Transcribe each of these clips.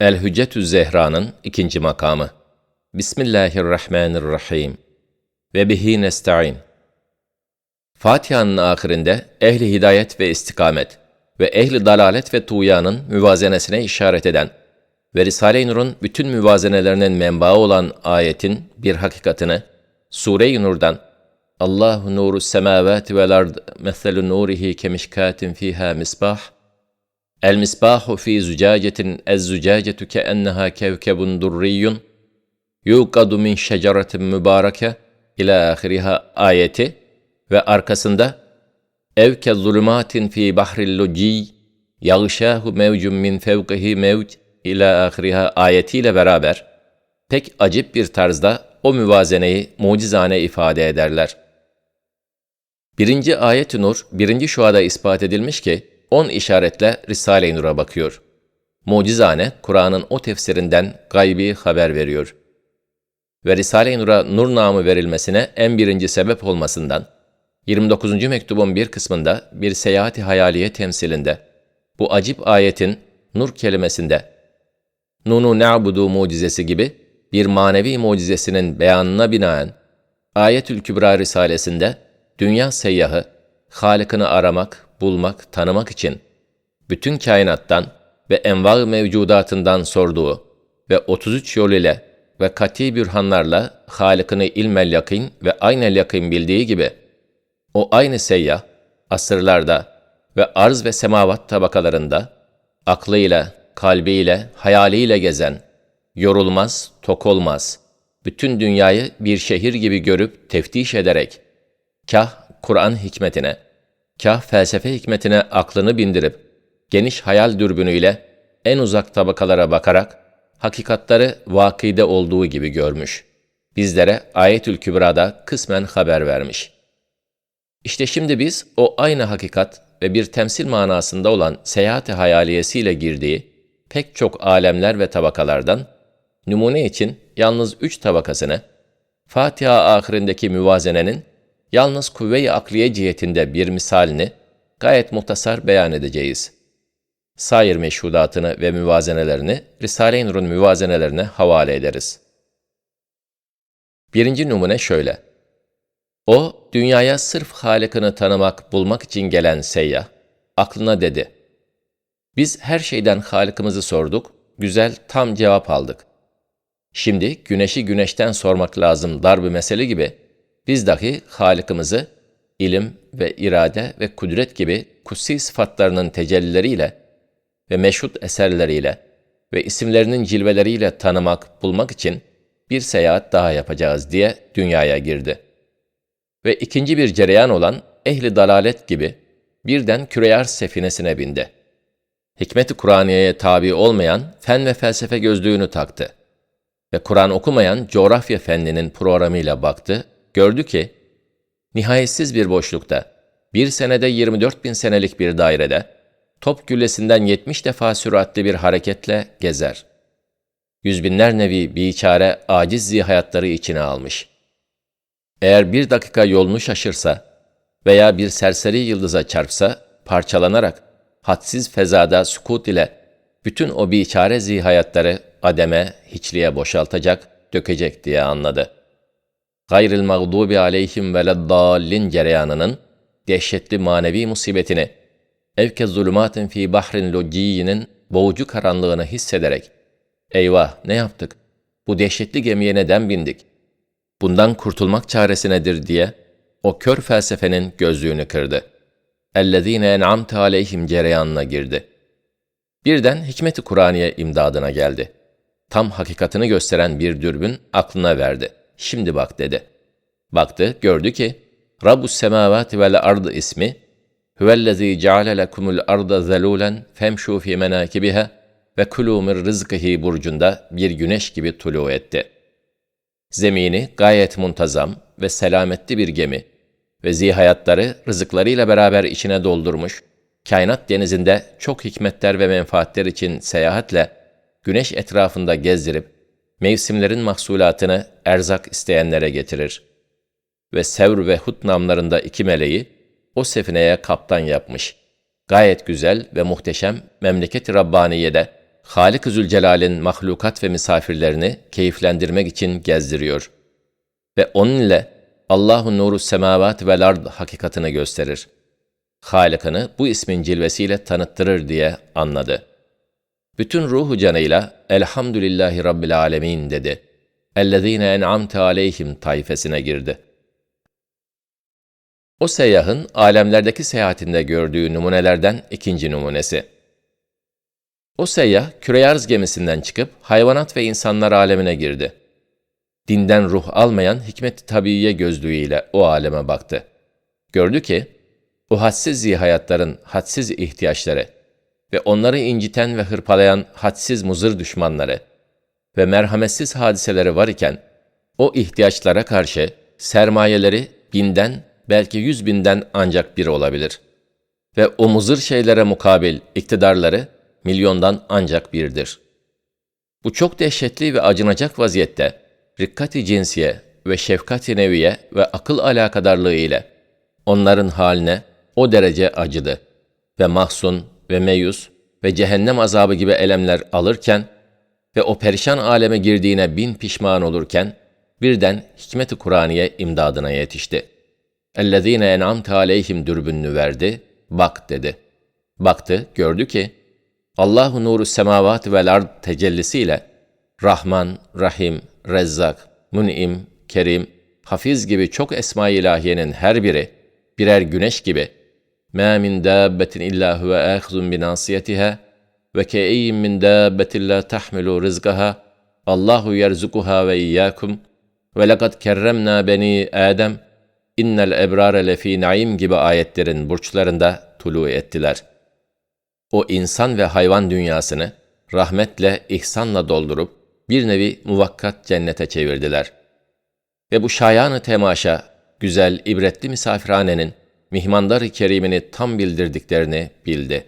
El-Hüccetü Zehra'nın ikinci makamı. Bismillahirrahmanirrahim. Ve bihi nesta'in. Fatiha'nın ahirinde ehli hidayet ve istikamet ve ehli dalalet ve tuğyanın müvazenesine işaret eden ve Risale-i Nur'un bütün müvazenelerinin menbaı olan ayetin bir hakikatini Sure-i Nur'dan Allahu nuru semavati vel ard meselu nurihi kemişkatin fiha misbah El misbahu fi zucacetin ez zucacetu ke enneha kevkebun durriyun yuqadu min şeceratin mübareke ila ahiriha ayeti ve arkasında evke zulümatin fi bahril luci yağşahu mevcun min fevkihi mevc ila ahiriha ayetiyle beraber pek acip bir tarzda o müvazeneyi mucizane ifade ederler. Birinci ayet-i nur, birinci şuada ispat edilmiş ki, on işaretle Risale-i Nur'a bakıyor. Mucizane, Kur'an'ın o tefsirinden gaybi haber veriyor. Ve Risale-i Nur'a nur namı verilmesine en birinci sebep olmasından, 29. mektubun bir kısmında bir seyahati hayaliye temsilinde, bu acip ayetin nur kelimesinde, Nunu na'budu mucizesi gibi bir manevi mucizesinin beyanına binaen, Ayetül Kübra Risalesinde, dünya seyyahı, Halık'ını aramak, bulmak, tanımak için bütün kainattan ve enva mevcudatından sorduğu ve 33 yol ile ve kati bürhanlarla Halık'ını ilmel yakin ve aynel yakin bildiği gibi, o aynı seyyah, asırlarda ve arz ve semavat tabakalarında, aklıyla, kalbiyle, hayaliyle gezen, yorulmaz, tok olmaz, bütün dünyayı bir şehir gibi görüp teftiş ederek, kah Kur'an hikmetine, kah felsefe hikmetine aklını bindirip, geniş hayal dürbünüyle en uzak tabakalara bakarak, hakikatları vakide olduğu gibi görmüş. Bizlere Ayetül Kübra'da kısmen haber vermiş. İşte şimdi biz o aynı hakikat ve bir temsil manasında olan seyahat-i hayaliyesiyle girdiği pek çok alemler ve tabakalardan, numune için yalnız üç tabakasını, Fatiha ahirindeki müvazenenin yalnız kuvve-i akliye cihetinde bir misalini gayet muhtasar beyan edeceğiz. Sair meşhudatını ve müvazenelerini Risale-i Nur'un müvazenelerine havale ederiz. Birinci numune şöyle. O, dünyaya sırf Halık'ını tanımak, bulmak için gelen seyyah, aklına dedi. Biz her şeyden Halık'ımızı sorduk, güzel, tam cevap aldık. Şimdi güneşi güneşten sormak lazım dar bir mesele gibi, biz dahi Halık'ımızı ilim ve irade ve kudret gibi kutsi sıfatlarının tecellileriyle ve meşhut eserleriyle ve isimlerinin cilveleriyle tanımak, bulmak için bir seyahat daha yapacağız diye dünyaya girdi. Ve ikinci bir cereyan olan ehli dalalet gibi birden küreyar sefinesine bindi. Hikmet-i Kur'aniye'ye tabi olmayan fen ve felsefe gözlüğünü taktı ve Kur'an okumayan coğrafya fenninin programıyla baktı, gördü ki, nihayetsiz bir boşlukta, bir senede 24 bin senelik bir dairede, top güllesinden 70 defa süratli bir hareketle gezer. Yüzbinler nevi biçare aciz zihayatları içine almış. Eğer bir dakika yolunu şaşırsa veya bir serseri yıldıza çarpsa, parçalanarak, hadsiz fezada sukut ile bütün o biçare zihayatları ademe, hiçliğe boşaltacak, dökecek diye anladı Gayril mağdubi aleyhim veleddallin cereyanının dehşetli manevi musibetini, evke zulümatin fi bahrin lojiyinin boğucu karanlığını hissederek, eyvah ne yaptık, bu dehşetli gemiye neden bindik, bundan kurtulmak çaresi nedir diye, o kör felsefenin gözlüğünü kırdı. اَلَّذ۪ينَ اَنْعَمْتَ aleyhim cereyanına girdi. Birden hikmeti Kur'aniye imdadına geldi. Tam hakikatini gösteren bir dürbün aklına verdi. Şimdi bak dedi. Baktı, gördü ki, Rabbus semavati vel ardı ismi, huvellezî ceale lekumul arda zelûlen femşû fî menâkibiha ve kulû min rızkıhi burcunda bir güneş gibi tulu etti. Zemini gayet muntazam ve selametli bir gemi ve zihayatları rızıklarıyla beraber içine doldurmuş, kainat denizinde çok hikmetler ve menfaatler için seyahatle güneş etrafında gezdirip, mevsimlerin mahsulatını erzak isteyenlere getirir. Ve Sevr ve Hut namlarında iki meleği o sefineye kaptan yapmış. Gayet güzel ve muhteşem memleket-i Rabbaniye'de Halik-i Zülcelal'in mahlukat ve misafirlerini keyiflendirmek için gezdiriyor. Ve onun ile Allahu nuru semavat vel ard hakikatını gösterir. Halik'ını bu ismin cilvesiyle tanıttırır diye anladı. Bütün ruhu canıyla Elhamdülillahi Rabbil Alemin dedi. Ellezine en'amte aleyhim tayfesine girdi. O seyyahın alemlerdeki seyahatinde gördüğü numunelerden ikinci numunesi. O seyyah küreyarz gemisinden çıkıp hayvanat ve insanlar alemine girdi. Dinden ruh almayan hikmet tabiiye gözlüğüyle o aleme baktı. Gördü ki, o hadsiz zihayatların hadsiz ihtiyaçları ve onları inciten ve hırpalayan hadsiz muzır düşmanları ve merhametsiz hadiseleri var iken, o ihtiyaçlara karşı sermayeleri binden belki yüz binden ancak biri olabilir. Ve o muzır şeylere mukabil iktidarları milyondan ancak birdir. Bu çok dehşetli ve acınacak vaziyette rikkati cinsiye ve şefkati neviye ve akıl alakadarlığı ile onların haline o derece acıdı ve mahzun ve meyus ve cehennem azabı gibi elemler alırken ve o perişan aleme girdiğine bin pişman olurken birden hikmet-i Kur'aniye imdadına yetişti. Ellezine en'amte aleyhim dürbününü verdi, bak dedi. Baktı, gördü ki Allahu nuru semavat ve ard tecellisiyle Rahman, Rahim, Rezzak, Mun'im, Kerim, Hafiz gibi çok esma-i ilahiyenin her biri birer güneş gibi مَا مِنْ دَابَّةٍ اِلَّا هُوَ آخْذٌ بِنَاصِيَتِهَا وَكَاَيِّن مِنْ دَابَّةٍ لَا تَحْمِلُ رِزْقَهَا اللّٰهُ يَرْزُقُهَا وَاِيَّاكُمْ وَلَقَدْ كَرَّمْنَا بَنِي آدَمْ innel ebrare lefi naim gibi ayetlerin burçlarında tulu ettiler. O insan ve hayvan dünyasını rahmetle, ihsanla doldurup bir nevi muvakkat cennete çevirdiler. Ve bu şayanı temaşa, güzel, ibretli misafirhanenin mihmandar-ı kerimini tam bildirdiklerini bildi.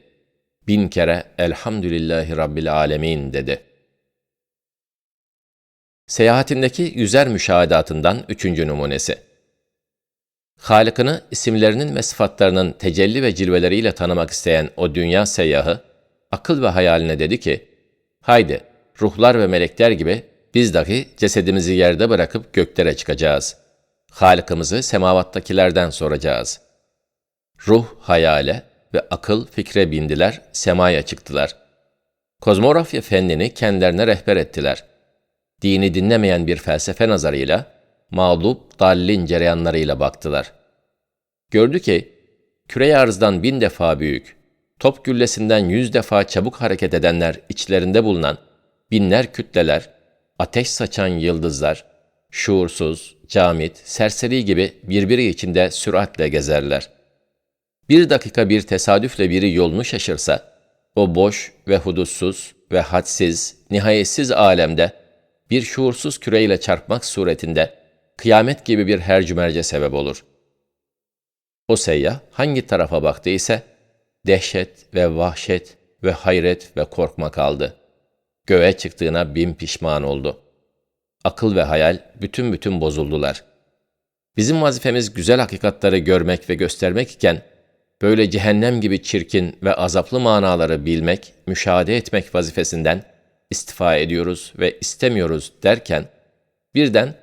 Bin kere Elhamdülillahi Rabbil Alemin dedi. Seyahatindeki yüzer müşahedatından üçüncü numunesi. Halık'ını isimlerinin ve sıfatlarının tecelli ve cilveleriyle tanımak isteyen o dünya seyyahı, akıl ve hayaline dedi ki, Haydi, ruhlar ve melekler gibi biz dahi cesedimizi yerde bırakıp göklere çıkacağız. Halık'ımızı semavattakilerden soracağız. Ruh hayale ve akıl fikre bindiler, semaya çıktılar. Kozmografya fennini kendilerine rehber ettiler. Dini dinlemeyen bir felsefe nazarıyla, mağlup, dallin cereyanlarıyla baktılar. Gördü ki, küre arzdan bin defa büyük, top güllesinden yüz defa çabuk hareket edenler içlerinde bulunan binler kütleler, ateş saçan yıldızlar, şuursuz, camit, serseri gibi birbiri içinde süratle gezerler. Bir dakika bir tesadüfle biri yolunu şaşırsa, o boş ve hudutsuz ve hadsiz, nihayetsiz alemde bir şuursuz küreyle çarpmak suretinde kıyamet gibi bir hercümerce sebep olur. O seyyah hangi tarafa baktıysa dehşet ve vahşet ve hayret ve korkma kaldı. Göğe çıktığına bin pişman oldu. Akıl ve hayal bütün bütün bozuldular. Bizim vazifemiz güzel hakikatları görmek ve göstermek iken, böyle cehennem gibi çirkin ve azaplı manaları bilmek, müşahede etmek vazifesinden istifa ediyoruz ve istemiyoruz derken, birden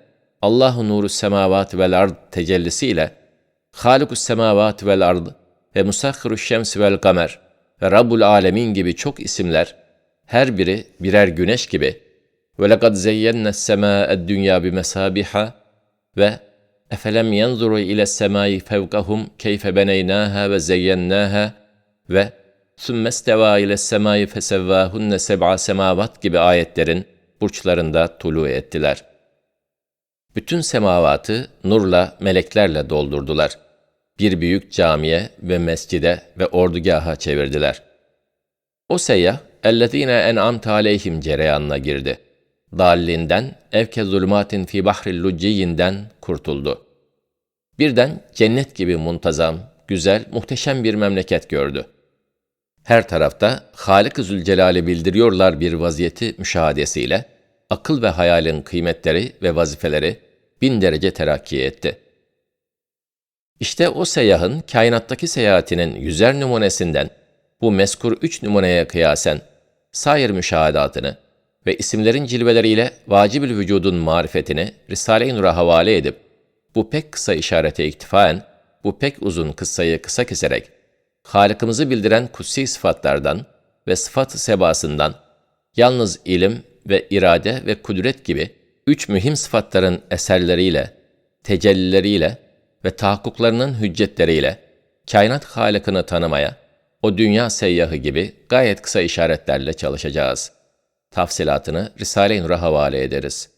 Allahu nuru semavat vel ard tecellisiyle Halikus semavat vel ard ve musahhiru şems vel kamer ve Rabbul alemin gibi çok isimler her biri birer güneş gibi. Ve lekad zeyyenne semâ'ed dünya bi mesabiha ve efelem yanzuru ile semai fevkahum keyfe beneynâha ve zeyyennâha ve ثُمَّ اسْتَوَى ile semai fesevvâhunne seb'a semavat gibi ayetlerin burçlarında tulu ettiler. Bütün semavatı nurla, meleklerle doldurdular. Bir büyük camiye ve mescide ve ordugaha çevirdiler. O seyyah, اَلَّذ۪ينَ اَنْعَمْتَ عَلَيْهِمْ cereyanına girdi. Dallinden, evke zulmatin fi bahril lucciyinden kurtuldu. Birden cennet gibi muntazam, güzel, muhteşem bir memleket gördü. Her tarafta Halik-ı Zülcelal'i bildiriyorlar bir vaziyeti müşahadesiyle, akıl ve hayalin kıymetleri ve vazifeleri bin derece terakki etti. İşte o seyyahın kainattaki seyahatinin yüzer numunesinden bu meskur üç numuneye kıyasen sair müşahadatını ve isimlerin cilveleriyle vacibül vücudun marifetini Risale-i Nur'a havale edip, bu pek kısa işarete iktifaen, bu pek uzun kıssayı kısa keserek, Halık'ımızı bildiren kutsi sıfatlardan ve sıfat-ı sebasından, yalnız ilim ve irade ve kudret gibi üç mühim sıfatların eserleriyle, tecellileriyle ve tahakkuklarının hüccetleriyle, kainat Halık'ını tanımaya, o dünya seyyahı gibi gayet kısa işaretlerle çalışacağız. Tafsilatını Risale-i Nur'a havale ederiz.